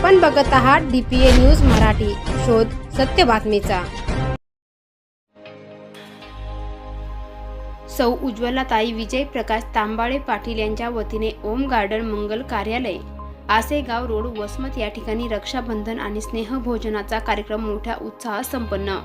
आपण बघत आहात डीपीए न्यूज मराठी. शोध सत्य बातमीचा. सौ उज्ज्वलाताई विजय प्रकाश तांबाळे पाटील यांच्या वतीने ओम गार्डन मंगल कार्यालय आसेगाव रोड वसमत या ठिकाणी रक्षाबंधन आणि स्नेहभोजनाचा कार्यक्रम मोठ्या उत्साहात संपन्न.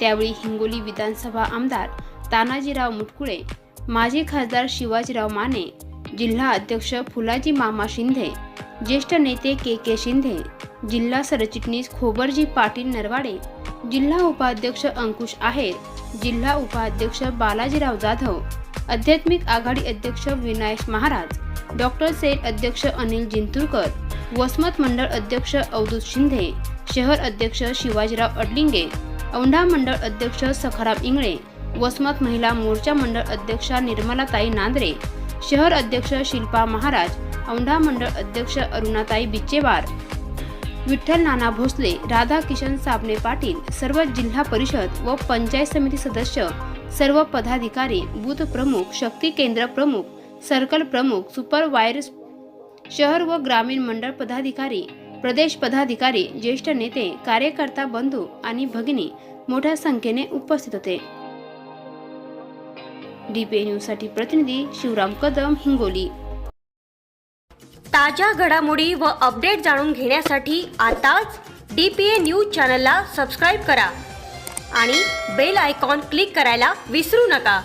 त्यावेळी हिंगोली विधानसभा आमदार तानाजीराव मुटकुळे माजी खासदार शिवाजीराव माने जिल्हा अध्यक्ष फुलाजी मामा शिंदे ज्येष्ठ नेते के के शिंदे जिल्हा सरचिटणीस खोबरजी पाटील नरवाडे जिल्हा उपाध्यक्ष अंकुश आहेर जिल्हा उपाध्यक्ष बालाजीराव जाधव आध्यात्मिक आघाडी अध्यक्ष विनायक महाराज डॉक्टर सेल अध्यक्ष अनिल जिंतुरकर वसमत मंडळ अध्यक्ष अवधूत शिंदे शहर अध्यक्ष शिवाजीराव अडलिंगे औंढा मंडळ अध्यक्ष सखाराम इंगळे वसमत महिला मोर्चा मंडळ अध्यक्षा निर्मलाताई नांद्रे शहर अध्यक्ष शिल्पा महाराज औंढा मंडळ अध्यक्ष अरुणाताई बिच्चेवार विठ्ठल नाना भोसले राधा किशन साबणे पाटील सर्व जिल्हा परिषद व पंचायत समिती सदस्य सर्व पदाधिकारी बूथ प्रमुख शक्ती केंद्र प्रमुख सर्कल प्रमुख सुपरवायर शहर व ग्रामीण मंडळ पदाधिकारी प्रदेश पदाधिकारी ज्येष्ठ नेते कार्यकर्ता बंधू आणि भगिनी मोठ्या संख्येने उपस्थित होते. डीपीए न्यूजसाठी प्रतिनिधी शिवराम कदम हिंगोली. ताज्या घडामोडी व अपडेट जाणून घेण्यासाठी आताच डी पी ए न्यूज चॅनलला सबस्क्राईब करा आणि बेल आयकॉन क्लिक करायला विसरू नका.